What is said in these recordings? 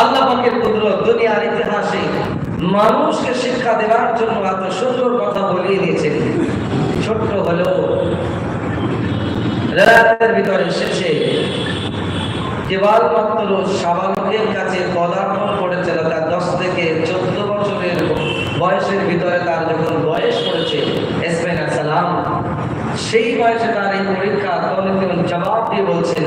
আল্লাহ পাকের দুনিয়ার ইতিহাসে মানুষকে শিক্ষা দেওয়ার জন্য এত সুন্দর কথা বলিয়ে দিয়েছেন ছোট্ট হলেও রাতের ভিতরে শেষে কেবলমাত্র স্বাভাবিকের কাছে পদার্পণ করেছিল, তার দশ থেকে চোদ্দ বছরের বয়সের ভিতরে তার যখন বয়স করেছে এসমেন সেই বয়সে তার এই পরীক্ষা তখন জবাব দিয়ে বলছেন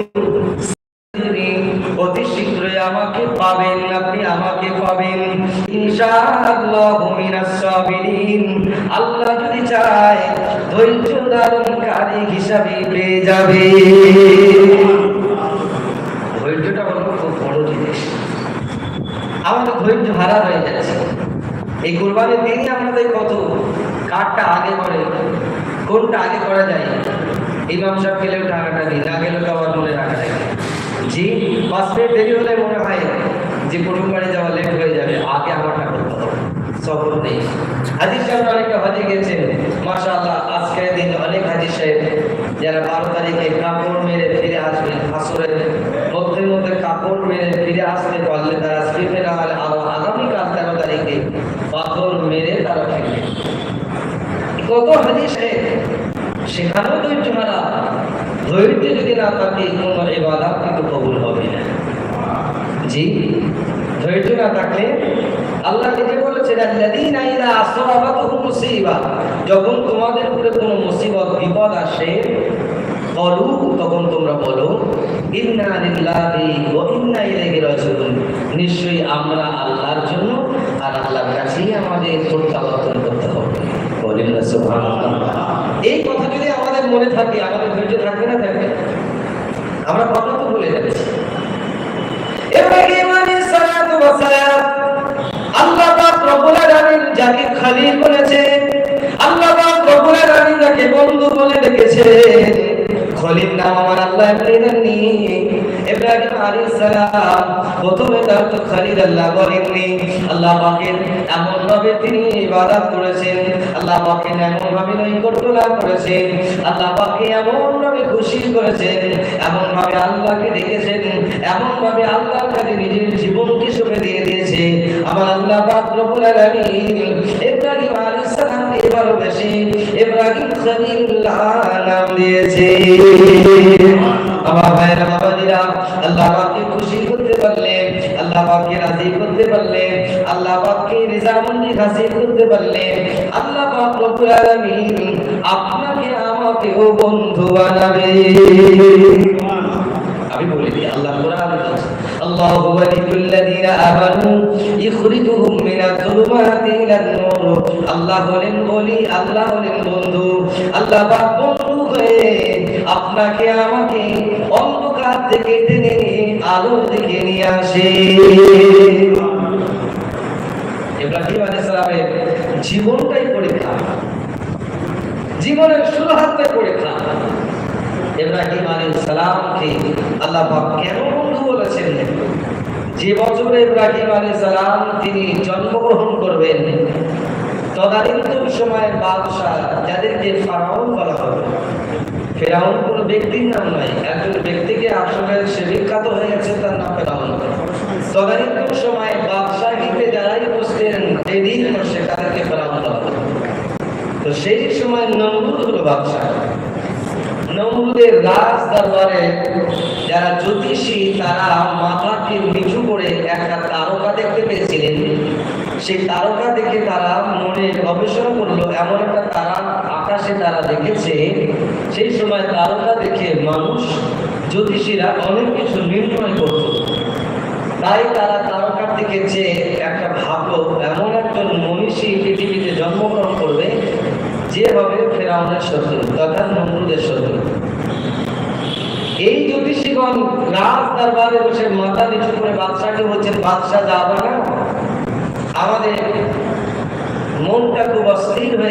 অতি শীঘ্রই আমাকে পাবেন, আপনি আমাকে পাবেন। ইনশাআল্লাহু মিনাস আল্লাহ যদি চায়, ধৈর্য ধারণকারী হিসাবে পেয়ে যাবে। ধৈর্যটা খুব বড় জিনিস। আমাদের ধৈর্য হারা হয়ে যাচ্ছে। এই কোরবানির দিনই আমাদের কত কাঠটা আগে করে, কোনটা আগে করা যায়? ইমাম সাহেব গেলেও টাকাটা দিই না গেলেও আবার মনে রাখা। মিনিট দেরি হলে মনে হয় যে কুটুম বাড়ি যাওয়া লেট হয়ে যাবে, আগে আমারটা করতে হবে। নেই। হাজির সাহেব অনেকটা হাজি গেছেন। মাসা আল্লাহ আজকের দিন অনেক হাজির সাহেব যারা বারো তারিখে কাপড় মেরে ফিরে আসবেন আসরের মধ্যে মধ্যে কাপড় মেরে ফিরে আসতে পারলে তারা ফিরবে না হলে আগামীকাল তেরো তারিখে পাথর মেরে তারা ফিরবে। কত হাজির সাহেব, সেখানেও ধৈর্য হারা ধৈর্য যদি না থাকে, কোনো এবাদাত কিন্তু কবুল হবে না। জি ধৈর্য না থাকলে আল্লাহ নিজে বলেছেন যখন তোমাদের উপরে কোনো মুসিবত, বিপদ আসে, বলু, তখন তোমরা বলো নিশ্চয়ই আমরা আল্লাহর জন্য আর আল্লাহর কাছেই আমাদের প্রত্যাবর্তন করতে হবে। এই কথা যদি আমাদের মনে থাকে, আমাদের ধৈর্য থাকবে না থাকবে আমরা কথা তো ভুলে যাচ্ছি। যাকে খলিল বলেছেন আল্লাহ রব্বুল আলামিন যাকে বন্ধু বলে ডেকেছে খলিল নাম আমার আল্লাহ বলেননি এমন ভাবে আল্লাহ নিজের জীবনকে সঁপে দিয়ে দিয়েছে। আমার আল্লাহ পাক রব্বুল আলামিন দিয়েছে। আমার ভাইরা বাবাজিরা, আল্লাহ পাককে খুশি করতে পারলে, আল্লাহ পাককে রাজি করতে পারলে, আল্লাহ পাককে রিজামন্দি হাসিল করতে পারলে, আল্লাহ পাক রব্বুল আলামিন আপনাকে আমাকেও বন্ধু বানাবে। আমি বলে আল্লাহ কোরআন আল্লাহ ওয়ালিউল্লাযীনা আমানু ইখরিজুহুম মিনাজ যুলুমাতি ইলান নূর। আল্লাহ বলেন বলি আল্লাহ বলেন বন্ধু। আল্লাহ পাক বন্ধু আপনাকে আমাকে অন্ধকার থেকে টেনে আলোর দিকে নিয়ে আসে। ইব্রাহিম জীবনটাই পরীক্ষা। জীবনের শুরু হাতে পরীক্ষা। ইব্রাহিম আল্লাহ পাক কেন বন্ধু বলেছেন? যে বছরে ইব্রাহিম সালাম তিনি জন্মগ্রহণ করবেন, তদানীন্তন সময়ের বাদশাহ যাদেরকে ফারাউন বলা হবে ফেরাউন ব্যক্তির নাম একজন ব্যক্তিকে আসলে সে বিখ্যাত হয়ে গেছে, তার নাম ফেরাউন। বাদশাহ হিসেবে যারাই বসতেন বলা তো সেই সময় নমরুদ হলো বাদশাহ। নমরুদের রাজ দরবারে যারা জ্যোতিষী, তারা মাথাকে নিচু করে একটা তারকা দেখতে পেয়েছিলেন সেই তারকা দেখে তারা মনে গবেষণা করল, এমন একটা তারা আকাশে তারা দেখেছে। সেই সময় তারকা দেখে মানুষ, জ্যোতিষীরা অনেক কিছু নির্ণয় করত তাই তারা তারকার দিকে যে একটা ভাবলো, এমন একজন মনীষী পৃথিবীতে জন্মগ্রহণ করবে, যে হবে ফেরাউনের শত্রু, তথা নমরুদের শত্রু। এই জ্যোতিষীগণ রাজ দরবারে বসে মাথা নিচু করে বাদশাকে বলছেন, বাদশাহ যাবা না? আমাদের মনটা খুব অস্থির হয়ে